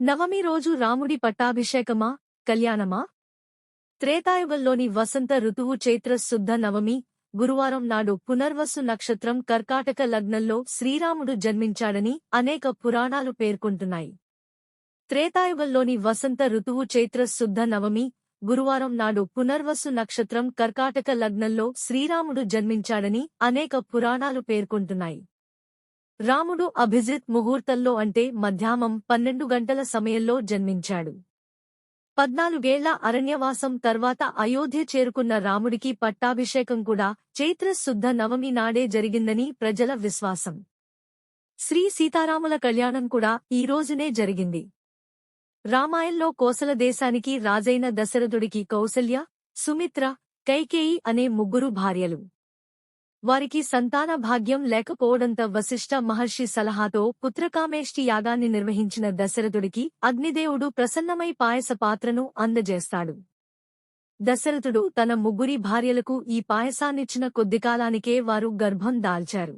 నవమి రోజు రాముడి పట్టాభిషేకమా కళ్యాణమా? త్రేతాయుగంలోని వసంత ఋతువు చైత్ర శుద్ధ నవమి గురువారం నాడు పునర్వసు నక్షత్రం కర్కాటక లగ్నంలో శ్రీరాముడు జన్మించాడని అనేక పురాణాలు పేర్కొంటున్నాయి. త్రేతాయుగంలోని వసంత ఋతువు చైత్ర శుద్ధ నవమి గురువారం నాడు పునర్వసు నక్షత్రం కర్కాటక లగ్నంలో శ్రీరాముడు జన్మించాడని అనేక పురాణాలు పేర్కొంటున్నాయి. రాముడు అభిజిత్ ముహూర్తంలో అంటే మధ్యాహ్నం పన్నెండు గంటల సమయంలో జన్మించాడు. పద్నాలుగేళ్ళ అరణ్యవాసం తర్వాత అయోధ్య చేరుకున్న రాముడికి పట్టాభిషేకం కూడా చైత్ర శుద్ధ నవమి నాడే జరిగిందని ప్రజల విశ్వాసం. శ్రీ సీతారాముల కళ్యాణం కూడా ఈ రోజునే జరిగింది. రామాయణంలో కోసల దేశానికి రాజైన దశరథుడికి కౌసల్య సుమిత్ర కైకేయి అనే ముగ్గురు భార్యలు. వారికి సంతాన భాగ్యం లేకపోవడంతో వశిష్ఠ మహర్షి సలహాతో పుత్రకామేష్టి యాగాన్ని నిర్వహించిన దశరథుడికి అగ్నిదేవుడు ప్రసన్నమై పాయస పాత్రను అందజేస్తాడు. దశరథుడు తన ముగ్గురి భార్యలకు ఈ పాయసాన్నిచ్చిన కొద్దికాలానికే వారు గర్భం దాల్చారు.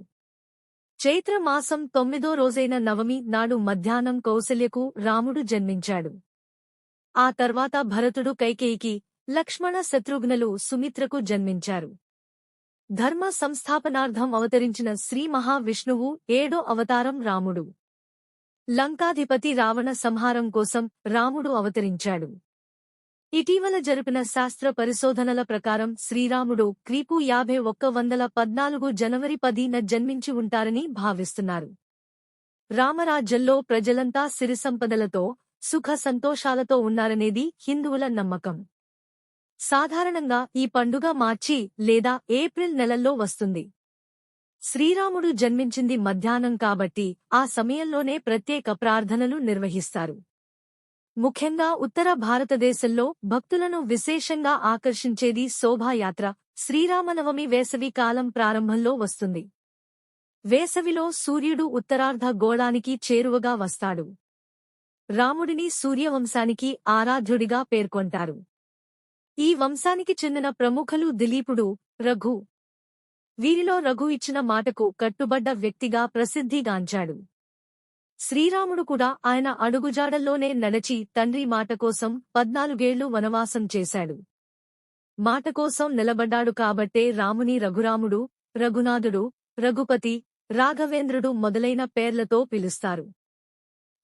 చైత్రమాసం తొమ్మిదో రోజైన నవమి నాడు మధ్యాహ్నం కౌసల్యకు రాముడు జన్మించాడు. ఆ తర్వాత భరతుడు కైకేయికి లక్ష్మణ శత్రుఘ్నలు సుమిత్రకు జన్మించారు. ధర్మ సంస్థాపనార్థం అవతరించిన శ్రీ మహావిష్ణువు ఏడో అవతారం రాముడు. లంకాధిపతి రావణ సంహారం కోసం రాముడు అవతరించాడు. ఇటీవల జరిపిన శాస్త్ర పరిశోధనల ప్రకారం శ్రీరాముడు క్రీపు యాభై ఒక్క వందల పద్నాలుగు జనవరి పదిన జన్మించి ఉంటారని భావిస్తున్నారు. రామరాజ్యంలో ప్రజలంతా సిరిసంపదలతో సుఖ సంతోషాలతో ఉన్నారనేది హిందువుల నమ్మకం. సాధారణంగా ఈ పండుగ మార్చి లేదా ఏప్రిల్ నెలల్లో వస్తుంది. శ్రీరాముడు జన్మించింది మధ్యాహ్నం కాబట్టి ఆ సమయంలోనే ప్రత్యేక ప్రార్థనలు నిర్వహిస్తారు. ముఖ్యంగా ఉత్తర భారతదేశంలో భక్తులను విశేషంగా ఆకర్షించేది శోభాయాత్ర శ్రీరామనవమి వేసవి కాలం ప్రారంభంలో వస్తుంది. వేసవిలో సూర్యుడు ఉత్తరార్ధ గోళానికి చేరువగా వస్తాడు. రాముడిని సూర్యవంశానికి ఆరాధ్యుడిగా పేర్కొంటారు. ఈ వంశానికి చెందిన ప్రముఖులు దిలీపుడు రఘు. వీరిలో రఘు ఇచ్చిన మాటకు కట్టుబడ్డ వ్యక్తిగా ప్రసిద్ధిగాంచాడు శ్రీరాముడు కూడా ఆయన అడుగుజాడల్లోనే నడచి తండ్రి మాట కోసం పద్నాలుగేళ్ళు వనవాసం చేశాడు. మాట కోసం నిలబడ్డాడు కాబట్టే రాముని రఘురాముడు రఘునాథుడు రఘుపతి రాఘవేంద్రుడు మొదలైన పేర్లతో పిలుస్తారు.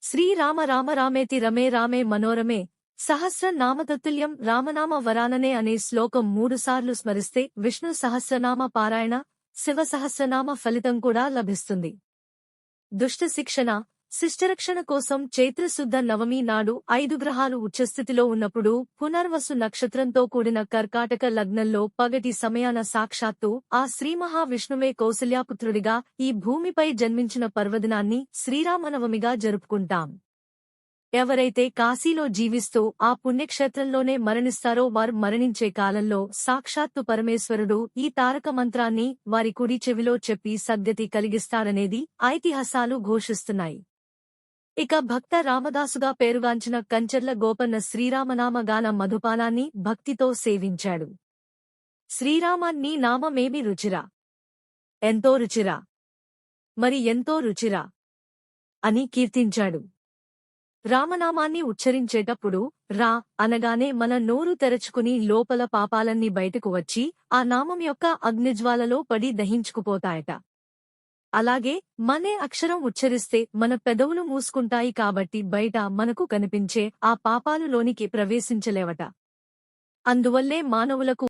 శ్రీరామ రామ రామేతి రమే రామే మనోరమే సహస్ర నామతతుల్యం రామనామ వరాననే అనే శ్లోకం మూడుసార్లు స్మరిస్తే విష్ణు సహస్రనామ పారాయణ శివ సహస్రనామ ఫలితం కూడా లభిస్తుంది. దుష్ట శిక్షణ శిష్టరక్షణ కోసం చైత్రశుద్ధ నవమి నాడు ఐదు గ్రహాలు ఉచ్చస్థితిలో ఉన్నప్పుడు పునర్వసు నక్షత్రంతో కూడిన కర్కాటక లగ్నంలో పగటి సమయాన సాక్షాత్తు ఆ శ్రీ మహావిష్ణువే కౌసల్యాపుత్రుడిగా ఈ భూమిపై జన్మించిన పర్వదినాన్ని శ్రీరామనవమిగా జరుపుకుంటాం. ఎవరైతే కాశీలో జీవిస్తూ ఆ పుణ్యక్షేత్రంలోనే మరణిస్తారో వారు మరణించే కాలంలో సాక్షాత్తు పరమేశ్వరుడు ఈ తారక మంత్రాన్ని వారి కుడి చెవిలో చెప్పి సద్గతి కలిగిస్తారనేది ఐతిహాసాలు ఘోషిస్తున్నాయి. ఇక భక్త రామదాసుగా పేరుగాంచిన కంచర్ల గోపన్న శ్రీరామనామగాన మధుపానాన్ని భక్తితో సేవించాడు. శ్రీరామాన్ని నామమేమి రుచిరా? ఎంతో రుచిరా? మరి ఎంతో రుచిరా? అని కీర్తించాడు. రామనామాన్ని ఉచ్చరించేటప్పుడు రా అనగానే మన నోరు తెరచుకుని లోపల పాపాలన్నీ బయటకు వచ్చి ఆ నామం యొక్క అగ్నిజ్వాలలో పడి దహించుకుపోతాయట. అలాగే మనే అక్షరం ఉచ్చరిస్తే మన పెదవులు మూసుకుంటాయి కాబట్టి బయట మనకు కనిపించే ఆ పాపాలు లోనికి ప్రవేశించలేవట. అందువల్లే మానవులకు